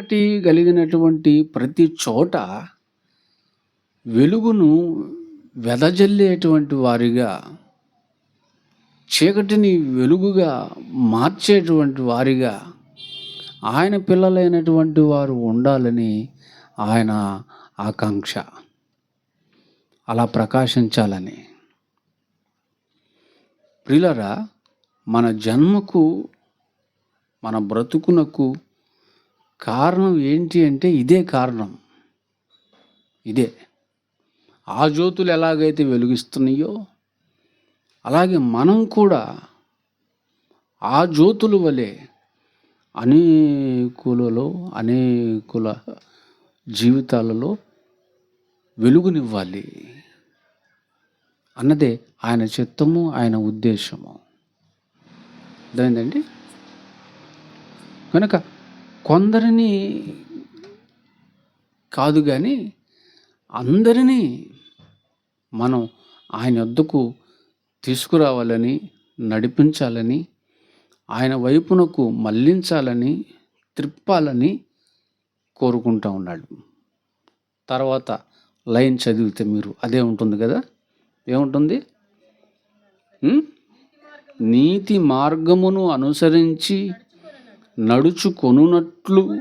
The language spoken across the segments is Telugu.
చీకటి కలిగినటువంటి ప్రతి చోట వెలుగును వెదజల్లేటువంటి వారిగా చీకటిని వెలుగుగా మార్చేటువంటి వారిగా ఆయన పిల్లలైనటువంటి వారు ఉండాలని ఆయన ఆకాంక్ష. అలా ప్రకాశించాలని. ప్రిలరా మన జన్మకు మన బ్రతుకునకు కారణం ఏంటి అంటే ఇదే కారణం. ఇదే. ఆ జ్యోతులు ఎలాగైతే వెలుగిస్తున్నాయో అలాగే మనం కూడా ఆ జ్యోతుల వలె అనేకులలో అనేకుల జీవితాలలో వెలుగునివ్వాలి అన్నదే ఆయన చిత్తము ఆయన ఉద్దేశము. అర్థమైందండి? కనుక కొందరిని కాదు కానీ అందరినీ మనం ఆయన వద్దకు తీసుకురావాలని నడిపించాలని ఆయన వైపునకు మళ్ళించాలని త్రిప్పాలని కోరుకుంటూ ఉన్నాడు. తర్వాత లైన్ చదివితే మీరు అదే ఉంటుంది కదా? ఏముంటుంది? నీతి మార్గమును అనుసరించి నడుచుకొనున్నట్లు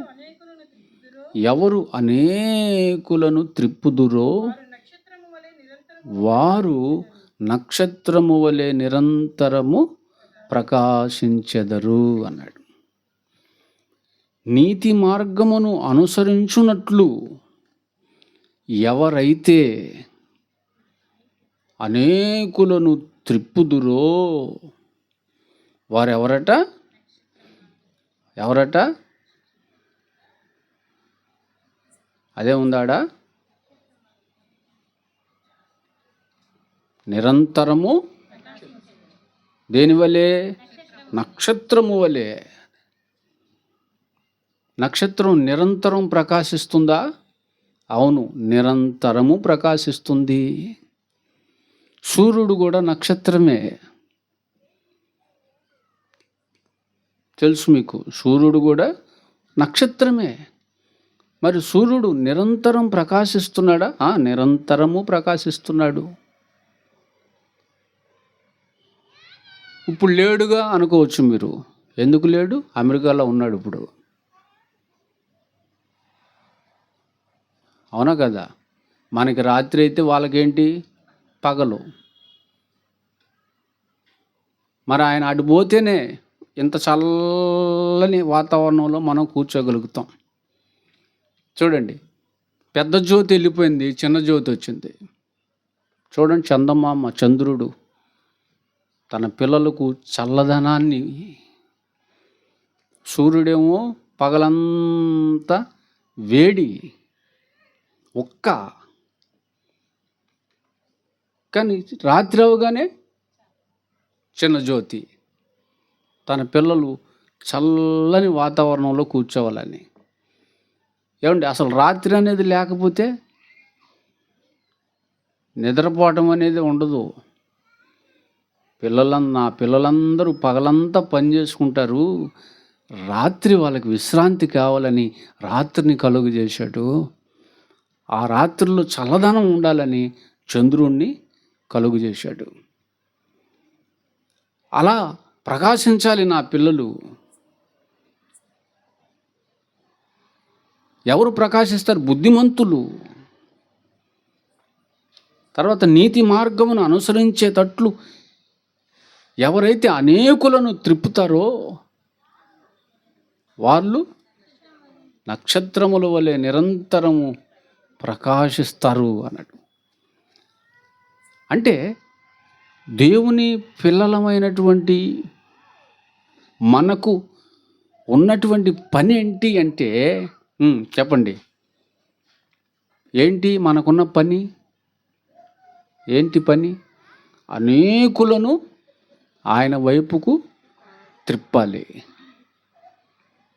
ఎవరు అనేకులను త్రిప్పుదురో వారు నక్షత్రము వలె నిరంతరము ప్రకాశించెదరు అన్నాడు. నీతి మార్గమును అనుసరించున్నట్లు ఎవరైతే అనేకులను త్రిప్పుదురో వారెవరట? ఎవరట? అదే ఉందాడా? నిరంతరము దేనివలే నక్షత్రము వలె. నక్షత్రం నిరంతరం ప్రకాశిస్తుందా? అవును నిరంతరము ప్రకాశిస్తుంది. సూర్యుడు కూడా నక్షత్రమే. తెలుసు మీకు సూర్యుడు కూడా నక్షత్రమే. మరి సూర్యుడు నిరంతరం ప్రకాశిస్తున్నాడా? నిరంతరము ప్రకాశిస్తున్నాడు. ఇప్పుడు లేడుగా అనుకోవచ్చు మీరు. ఎందుకు లేడు? అమెరికాలో ఉన్నాడు ఇప్పుడు. అవునా కదా? మనకి రాత్రి అయితే వాళ్ళకేంటి? పగలు. మరి ఆయన అటు పోతేనే ఇంత చల్లని వాతావరణంలో మనం కూర్చోగలుగుతాం. చూడండి పెద్ద జ్యోతి వెళ్ళిపోయింది చిన్న జ్యోతి వచ్చింది. చూడండి చందమామ చంద్రుడు తన పిల్లలకు చల్లదనాన్ని సూర్యుడేమో పగలంతా వేడి ఒక్క కానీ రాత్రి అవగానే చిన్న జ్యోతి. తన పిల్లలు చల్లని వాతావరణంలో కూర్చోవాలని. ఏమండి అసలు రాత్రి అనేది లేకపోతే నిద్రపోవటం అనేది ఉండదు. పిల్లల నా పిల్లలందరూ పగలంతా పని చేసుకుంటారు. రాత్రి వాళ్ళకి విశ్రాంతి కావాలని రాత్రిని కలుగు చేశాడు ఆ రాత్రిలో చల్లదనం ఉండాలని చంద్రుణ్ణి కలుగు చేశాడు అలా ప్రకాశించాలి నా పిల్లలు. ఎవరు ప్రకాశిస్తారు? బుద్ధిమంతులు. తర్వాత నీతి మార్గమును అనుసరించేటట్లు ఎవరైతే అనేకులను త్రిప్పుతారో వాళ్ళు నక్షత్రముల వలె నిరంతరము ప్రకాశిస్తారు అన్నట్టు. అంటే దేవుని పిల్లలమైనటువంటి మనకు ఉన్నటువంటి పని ఏంటి అంటే చెప్పండి. ఏంటి మనకున్న పని? ఏంటి పని? అనేకులను ఆయన వైపుకు త్రిప్పాలి.